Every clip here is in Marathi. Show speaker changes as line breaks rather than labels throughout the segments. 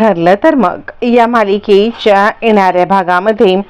ठरलं तर मग. या मालिकेच्या येणाऱ्या भागामध्ये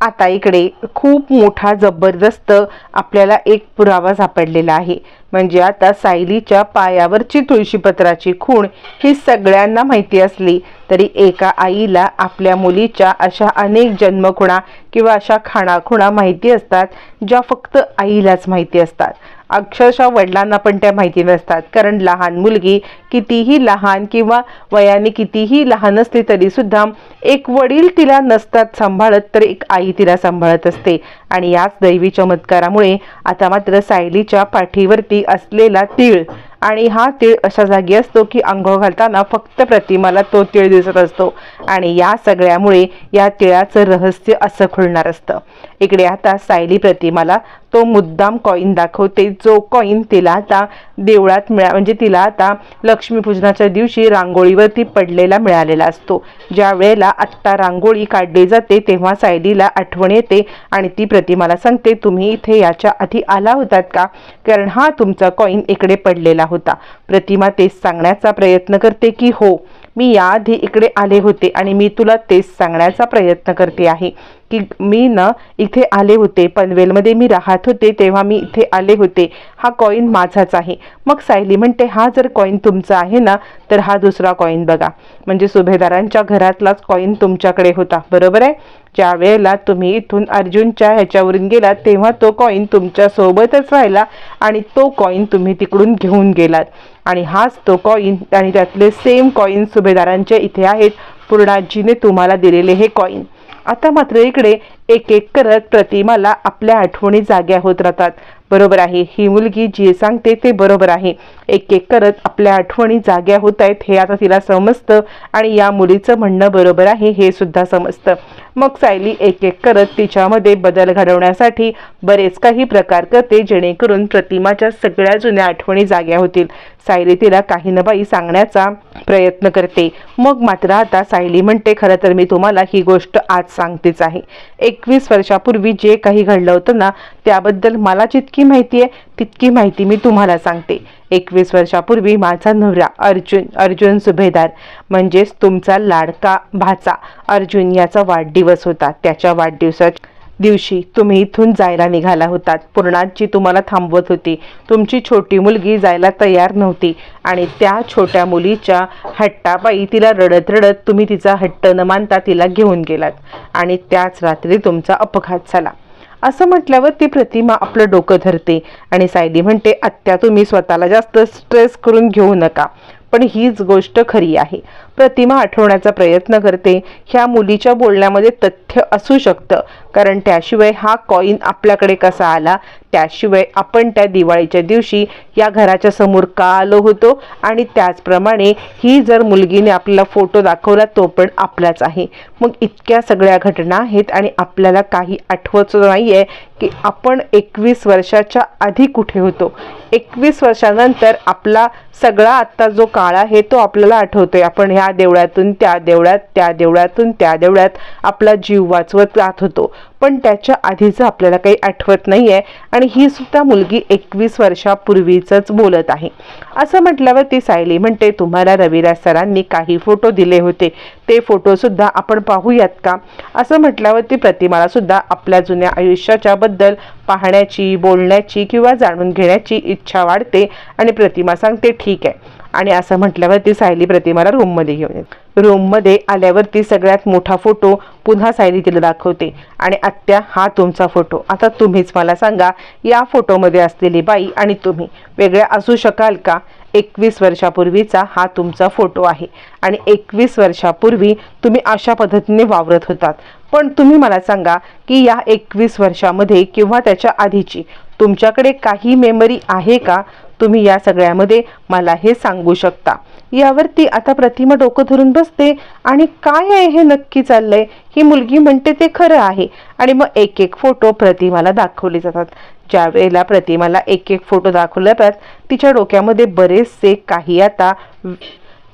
आता इकडे खूप मोठा जबरदस्त आपल्याला एक पुरावा सापडलेला आहे. म्हणजे आता सायलीच्या पायावरची तुळशीपत्राची खूण ही सगळ्यांना माहिती असली तरी एका आईला आपल्या मुलीच्या अशा अनेक जन्मखुणा किंवा अशा खाणाखुणा माहिती असतात ज्या फक्त आईलाच माहिती असतात. अक्षरशः वडिलांना पण त्या माहिती नसतात. कारण लहान मुलगी कितीही लहान किंवा वयाने कितीही लहान असली तरीसुद्धा एक वडील तिला नसतात सांभाळत तर एक आई तिला सांभाळत असते. आणि याच दैवी चमत्कारामुळे आता मात्र सायलीच्या पाठीवरती असलेला तीळ. आणि हा तीळ अशा जागी असतो की आंघोळ घालताना फक्त प्रतिमाला तो तीळ दिसत असतो. आणि या सगळ्यामुळे या तिळाचं रहस्य असं खुलणार असतं. इकडे आता सायली प्रतिमाला तो मुद्दाम कॉईन दाखवते. जो कॉईन तिला आता देवळात मिळा म्हणजे तिला आता लक्ष्मीपूजनाच्या दिवशी रांगोळीवरती पडलेला मिळालेला असतो. ज्या वेळेला आत्ता रांगोळी काढली जाते तेव्हा सायलीला आठवण येते आणि ती प्रतिमाला सांगते तुम्ही इथे याच्या आधी आला होतात का? कारण हा तुमचा कॉईन इकडे पडलेला होता. प्रतिमा तेच सांगण्याचा प्रयत्न करते की हो मी याआधी इकडे आले होते आणि मी तुला तेच सांगण्याचा प्रयत्न करते आहे. की मी ना इथे आले होते पनवेलमध्ये मी राहत होते तेव्हा मी इथे आले होते. हा कॉईन माझाच आहे. मग सायली म्हणते हा जर कॉईन तुमचा आहे ना तर हा दुसरा कॉईन बघा. म्हणजे सुभेदारांच्या घरातलाच कॉईन तुमच्याकडे होता. बरोबर आहे? ज्या वेळेला तुम्ही इथून अर्जुनच्या ह्याच्यावरून गेलात तेव्हा तो कॉईन तुमच्यासोबतच राहिला आणि तो कॉईन तुम्ही तिकडून घेऊन गेलात. आणि हाच तो कॉईन आणि त्यातले सेम कॉईन सुभेदारांच्या इथे आहेत. पूर्णाजीने तुम्हाला दिलेले हे कॉईन आता मात्र इकडे एक एक करत प्रतिमाला आपल्या आठवणी जाग्या होत राहतात. बरोबर आहे. ही मुलगी जी सांगते ते बरोबर आहे. एक एक करत आपल्या आठवणी जाग्या होत आहेत. हे आता तिला समजतं आणि या मुलीचं म्हणणं बरोबर आहे. हे सुद्धा समजतं. मग सायली एक एक करत तिच्यामध्ये बदल घडवण्यासाठी बरेच काही प्रकार करते जेणेकरून प्रतिमाच्या सगळ्या जुन्या आठवणी जाग्या होतील. सायली तिला काही न बाई सांगण्याचा प्रयत्न करते. मग मात्र आता सायली म्हणते खरं तर मी तुम्हाला ही गोष्ट आज सांगतेच आहे. एकवीस वर्षापूर्वी जे काही घडलं होतं ना त्याबद्दल मला जितकी माहिती आहे तितकी माहिती मी तुम्हाला सांगते. एकवीस वर्षापूर्वी माझा नवरा अर्जुन अर्जुन सुभेदार म्हणजेच तुमचा लाडका भाचा अर्जुन याचा वाढदिवस होता. त्याच्या वाढदिवसात दिवशी तुम्ही इथून जायला निघाला होतात. पूर्णाजी तुम्हाला थांबवत होती. तुमची छोटी मुलगी जायला तयार नव्हती आणि त्या छोट्या मुलीच्या हट्टापायी तिला रडत रडत तुम्ही तिचा हट्ट न मानता तिला घेऊन गेलात आणि त्याच रात्री तुमचा अपघात झाला. असं म्हटल्यावर ती प्रतिमा आपलं डोकं धरते. आणि सायली म्हणते आत्या तुम्ही स्वतःला जास्त स्ट्रेस करून घेऊ नका. पण हीच गोष्ट खरी आहे. प्रतिमा आठवण्याचा प्रयत्न करते. ह्या मुलीच्या बोलण्यामध्ये तथ्य असू शकतं. कारण त्याशिवाय हा कॉईन आपल्याकडे कसा आला? त्याशिवाय आपण त्या दिवाळीच्या दिवशी या घराच्या समोर का आलो होतो? आणि त्याचप्रमाणे ही जर मुलगीने आपल्याला फोटो दाखवला तो पण आपलाच आहे. मग इतक्या सगळ्या घटना आहेत आणि आपल्याला काही आठवत नाही आहे की आपण एकवीस वर्षाच्या आधी कुठे होतो. एकवीस वर्षानंतर आपला सगळा आत्ता जो काळ आहे तो आपल्याला आठवतोय. आपण ह्या देवळातून त्या देवळात त्या देवळातून त्या देवळात आपला जीव वाचवत जात होतो. पण त्याच्या आधीचं आपल्याला काही आठवत नाही आहे आणि ही सुद्धा मुलगी एकवीस वर्षापूर्वीचंच बोलत आहे. असं म्हटल्यावर ती सायली म्हणते तुम्हाला रविराज सरांनी काही फोटो दिले होते. ते फोटोसुद्धा आपण पाहूयात का? असं म्हटल्यावर ती प्रतिमाला सुद्धा आपल्या जुन्या आयुष्याच्या बद्दल पाहण्याची बोलण्याची किंवा जाणून घेण्याची इच्छा वाढते आणि प्रतिमा सांगते ठीक आहे. आणि असं म्हटल्यावर ती सायली प्रतिमाला रूममध्ये घेऊन येते. रूममध्ये आल्यावरती सगळ्यात मोठा फोटो पुन्हा सायली तिला दाखवते. आणि आत्या हा तुमचा फोटो आता तुम्हीच मला सांगा या फोटोमध्ये असलेली बाई आणि तुम्ही वेगळ्या असू शकाल का? एकवीस वर्षापूर्वीचा हा तुमचा फोटो आहे. आणि एकवीस वर्षापूर्वी तुम्ही अशा पद्धतीने वावरत होतात. पण तुम्ही मला सांगा की या एकवीस वर्षामध्ये किंवा त्याच्या आधीची तुमच्याकडे काही मेमरी आहे का? तुम्ही या सगळ्यामध्ये मला हे सांगू शकता. यावरती आता प्रतिमा डोकं धरून बसते आणि काय आहे हे नक्की चाललंय? ही मुलगी म्हणते ते खरं आहे. आणि मग एक एक फोटो प्रतिमाला दाखवले जातात. ज्या वेळेला प्रतिमाला एक एक फोटो दाखवले जातात तिच्या डोक्यामध्ये बरेचसे काही आता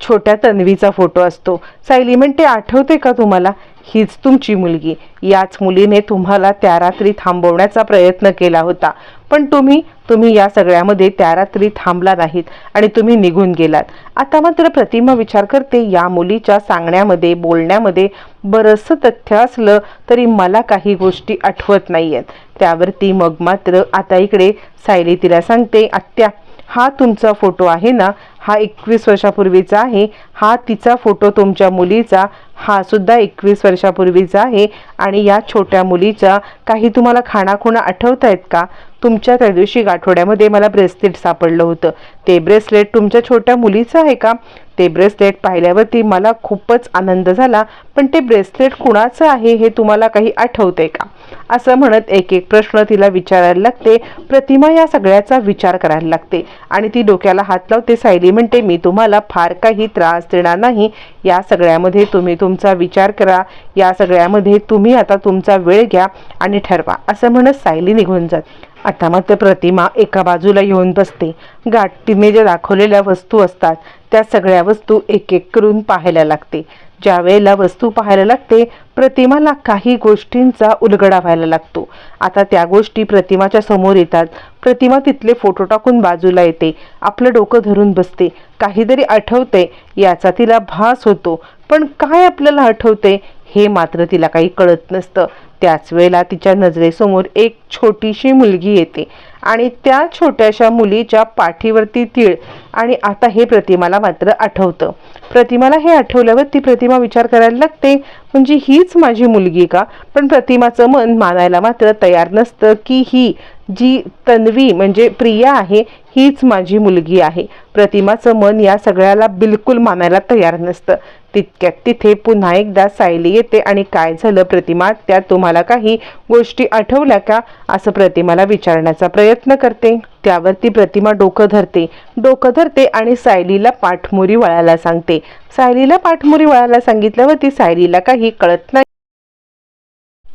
छोट्या तन्वीचा फोटो असतो. सायली म्हणते आठवते का तुम्हाला? हीच तुमची मुलगी. याच मुलीने तुम्हाला त्या रात्री थांबवण्याचा प्रयत्न केला होता. पण तुम्ही तुम्ही या सगळ्यामध्ये त्या रात्री थांबला नाहीत आणि तुम्ही निघून गेलात. आता मात्र प्रतिमा विचार करते या मुलीच्या सांगण्यामध्ये बोलण्यामध्ये बरंचसं तथ्य असलं तरी मला काही गोष्टी आठवत नाही आहेत त्यावरती मग मात्र आता इकडे सायली तिला सांगते आत्या हा तुमचा फोटो आहे ना हा एकवीस वर्षापूर्वीचा आहे हा तिचा फोटो तुमच्या मुलीचा हा सुद्धा एकवीस वर्षापूर्वीचा आहे आणि या छोट्या मुलीचा काही तुम्हाला खाणाखुणा आठवत आहेत का? तुमच्या त्या दिवशी आठवड्यामध्ये मला ब्रेसलेट सापडलं होतं. ते ब्रेसलेट तुमच्या छोट्या मुलीचं आहे का? ते ब्रेसलेट पाहिल्यावरती मला खूपच आनंद झाला पण ते ब्रेसलेट कुणाचं आहे हे तुम्हाला काही आठवतंय का? असं म्हणत एक एक प्रश्न तिला विचारायला लागते. प्रतिमा या सगळ्याचा विचार करायला लागते आणि ती डोक्याला हात लावते. सायली म्हणते मी तुम्हाला फार काही त्रास देणार नाही. या सगळ्यामध्ये तुम्ही तुमचा विचार करा. या सगळ्यामध्ये तुम्ही आता तुमचा वेळ घ्या आणि ठरवा. असं म्हणत सायली निघून जात. आता मात्र प्रतिमा एका बाजूला येऊन बसते. गाठ तिने ज्या दाखवलेल्या वस्तू असतात. त्या सगळ्या वस्तू एक एक करून पाहायला लागते. ज्या वेळेला वस्तू पाहायला लागते प्रतिमाला काही गोष्टींचा उलगडा व्हायला लागतो. आता त्या गोष्टी प्रतिमाच्या समोर येतात. प्रतिमा तिथले फोटो टाकून बाजूला येते. आपलं डोकं धरून बसते. काहीतरी आठवते याचा तिला भास होतो. पण काय आपल्याला आठवते हे मात्र तिला काही कळत नसतं. त्याच वेळेला तिच्या नजरेसमोर एक छोटीशी मुलगी येते आणि त्या छोट्याशा मुलीच्या पाठीवरती तीळ आणि आता हे प्रतिमाला मात्र आठवतं. प्रतिमाला हे आठवल्यावर ती प्रतिमा विचार करायला लागते म्हणजे हीच माझी मुलगी का? पण प्रतिमाचं मन मानायला मात्र तयार नसतं की ही जी तन्वी म्हणजे प्रिया आहे हीच माझी मुलगी आहे. प्रतिमाचं मन या सगळ्याला बिलकुल मानायला तयार नसतं. तितक्यात तिथे पुन्हा एकदा सायली येते आणि काय झालं प्रतिमा त्या तुम्हाला काही गोष्टी आठवल्या का? असं प्रतिमाला विचारण्याचा प्रयत्न करते. त्यावरती प्रतिमा डोकं धरते. डोकं धरते आणि सायलीला पाठमोरी वळायला सांगते. सायलीला पाठमोरी वळायला सांगितल्यावरती सायलीला काही कळत नाही.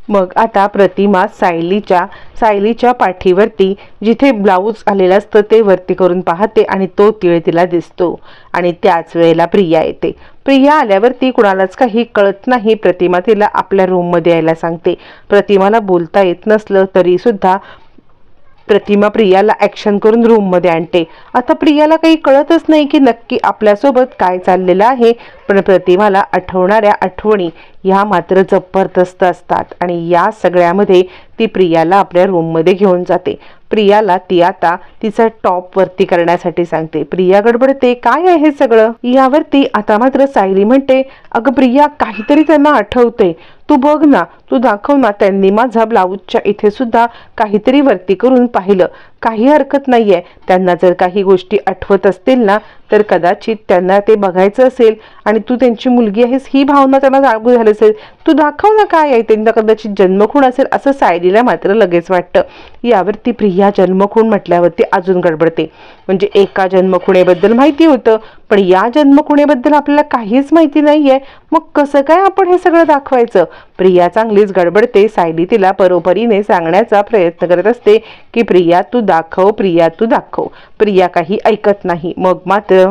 मग आता प्रतिमा सायलीच्या सायलीच्या पाठीवरती जिथे ब्लाऊज आलेला असतं ते वरती करून पाहते आणि तो तिळ तिला दिसतो. आणि त्याच वेळेला प्रिया येते. प्रिया आल्यावरती कुणालाच काही कळत नाही. प्रतिमा तिला आपल्या रूममध्ये यायला सांगते. प्रतिमाला बोलता येत नसलं तरी सुद्धा प्रतिमा प्रियाला ॲक्शन करून रूममध्ये आणते. आता प्रियाला काही कळतच नाही की नक्की आपल्यासोबत काय चाललेलं आहे पण प्रतिमाला आठवणाऱ्या आठवणी ह्या मात्र जबरदस्त असतात आणि या सगळ्यामध्ये ती प्रियाला आपल्या रूममध्ये घेऊन जाते. प्रियाला ती आता तिचा टॉप वरती करण्यासाठी सांगते. प्रिया गडबडते? काय आहे सगळं? यावरती आता मात्र सायली म्हणते अगं प्रिया काहीतरी त्यांना आठवते तू बघ ना तू दाखव ना त्यांनी माझा ब्लाऊजच्या इथे सुद्धा काहीतरी वरती करून पाहिलं. काही हरकत नाही आहे त्यांना जर काही गोष्टी आठवत असतील ना तर कदाचित त्यांना ते बघायचं असेल आणि तू त्यांची मुलगी आहेस ही भावना त्यांना जागू झाली असेल. तू दाखव ना काय आहे त्यांना कदाचित जन्मखूण असेल असं सायलीला मात्र लगेच वाटतं. यावरती प्रिया जन्मखूण म्हटल्यावरती अजून गडबडते. म्हणजे एका जन्मखुणेबद्दल माहिती होतं पण या जन्मखुणेबद्दल आपल्याला काहीच माहिती नाहीये. मग कसं काय आपण हे सगळं दाखवायचं? प्रिया चांगलीच गडबडते सायली तिला बरोबरीने सांगण्याचा प्रयत्न करत असते की प्रिया तू दाखव प्रिया तू दाखव. प्रिया काही ऐकत नाही. मग मात्र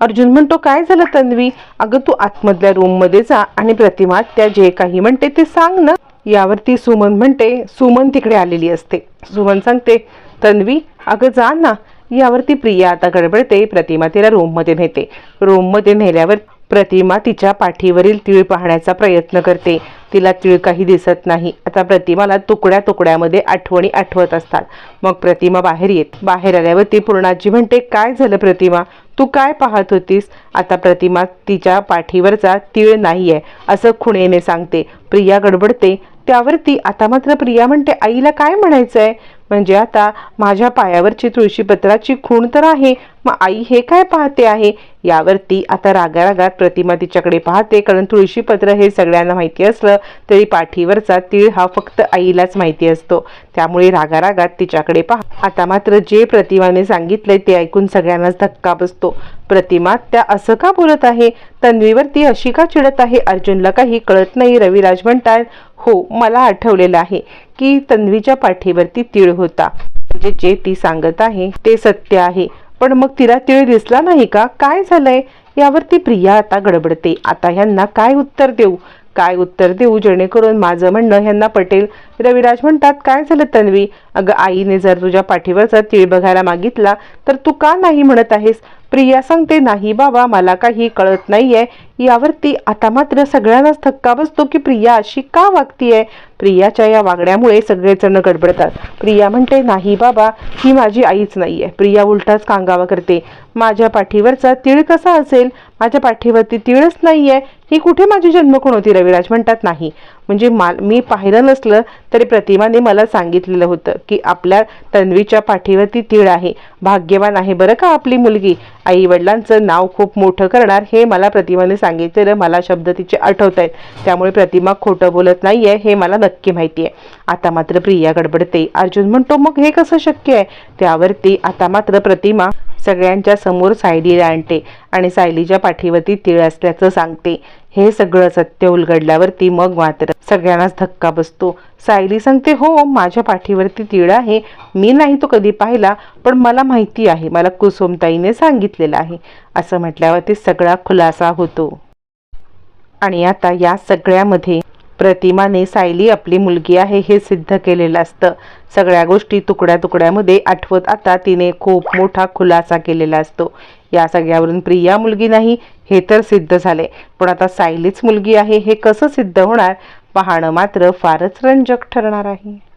अर्जुन म्हणतो काय झालं तन्वी? अगं तू आतमधल्या रूममध्ये जा आणि प्रतिमा त्या जे काही म्हणते ते सांग ना. यावरती सुमन म्हणते सुमन तिकडे आलेली असते. सुमन सांगते तन्वी अगं जा ना. यावरती प्रिया आता गडबडते प्रतिमा तिला रूममध्ये नेते. रूममध्ये नेल्यावर प्रतिमा तिच्या पाठीवरील तीळ पाहण्याचा प्रयत्न करते. तिला तीळ काही दिसत नाही. आता प्रतिमाला तुकड्या तुकड्यामध्ये आठवणी आठवत असतात. मग प्रतिमा बाहेर येत बाहेर आल्यावर ती पूर्णाजी म्हणते काय झालं प्रतिमा? तू काय पाहत होतीस? आता प्रतिमा तिच्या पाठीवरचा तीळ नाही आहे असं खुणेने सांगते. प्रिया गडबडते. त्यावरती आता मात्र प्रिया म्हणते आईला काय म्हणायचं आहे म्हणजे आता माझ्या पायावरची तुळशीपत्राची खूण तर आहे. मग आई हे काय पाहते आहे? यावरती आता रागारागात प्रतिमा तिच्याकडे पाहते. कारण तुळशीपत्र हे सगळ्यांना माहिती असलं तरी पाठीवरचा तीळ हा फक्त आईलाच माहिती असतो. त्यामुळे रागारागात तिच्याकडे पहा. आता मात्र जे प्रतिमाने सांगितलंय ते ऐकून सगळ्यांनाच धक्का बसतो. प्रतिमा त्या असं का बोलत आहे? तन्वीवरती अशी का चिडत आहे? अर्जुनला काही कळत नाही. रविराज म्हणतात हो मला आठवलेलं आहे. की तन्वीच्या पाठीवरती तीळ होता. म्हणजे जे ती सांगत आहे ते सत्य आहे. पण मग तिला तीळ दिसला नाही का? काय झालंय? यावरती प्रिया आता गडबडते. आता ह्यांना काय उत्तर देऊ? काय उत्तर देऊ? जेणेकरून माझं म्हणणं ह्यांना पटेल. रविराज म्हणतात काय झालं तन्वी? अगं आईने जर तुझ्या पाठीवरचा तीळ बघायला मागितला तर तू का नाही म्हणत आहेस? प्रिया सांगते नाही बाबा मला काही कळत नाहीये. यावरती आता मात्र सगळ्यांनाच धक्का बसतो की प्रिया अशी का वागतीये? प्रियाच्या या वागण्यामुळे सगळेजण गडबडतात. प्रिया म्हणते नाही बाबा ही माझी आईच नाहीये. प्रिया उलटाच कांगावा करते. माझ्या पाठीवरचा तीळ कसा असेल? माझ्या पाठीवरती तीळच नाहीये. ही कुठे माझी जन्मकोण होती? रविराज म्हणतात नाही. म्हणजे माल मी पाहिलं नसलं तरी प्रतिमाने मला सांगितलेलं होतं की आपल्या तन्वीच्या पाठीवरती तीळ आहे. भाग्यवान आहे बरं का आपली मुलगी? आई वडिलांचं नाव खूप मोठं करणार हे मला प्रतिमाने सांगितलेलं मला शब्द तिचे आठवत आहेत त्यामुळे प्रतिमा खोटं बोलत नाहीये हे मला नक्की माहिती आहे आता मात्र प्रिया गडबडते. अर्जुन म्हणतो मग हे कसं शक्य आहे? त्यावरती आता मात्र प्रतिमा सगळ्यांच्या समोर सायलीला आणते आणि सायलीच्या पाठीवरती तीळ असल्याचं सांगते. हे सगळं सत्य उलगडल्यावरती मग मात्र सगळ्यांनाच धक्का बसतो. सायली सांगते हो माझ्या पाठीवरती तीळ आहे. मी नाही तो कधी पाहिला पण मला माहिती आहे. मला कुसुमताईने सांगितलेलं आहे. असं म्हटल्यावरती सगळा खुलासा होतो. आणि आता या सगळ्यामध्ये प्रतिमाने सायली आपली मुलगी आहे हे सिद्ध केलेलं असतं. सगळ्या गोष्टी तुकड्या तुकड्यामध्ये आठवत आता तिने खूप मोठा खुलासा केलेला असतो. या सगळ्यावरून प्रिया मुलगी नाही हे तर सिद्ध झाले. पण आता सायलीच मुलगी आहे हे कसं सिद्ध होणार? पाहणं मात्र फारच रंजक ठरणार आहे.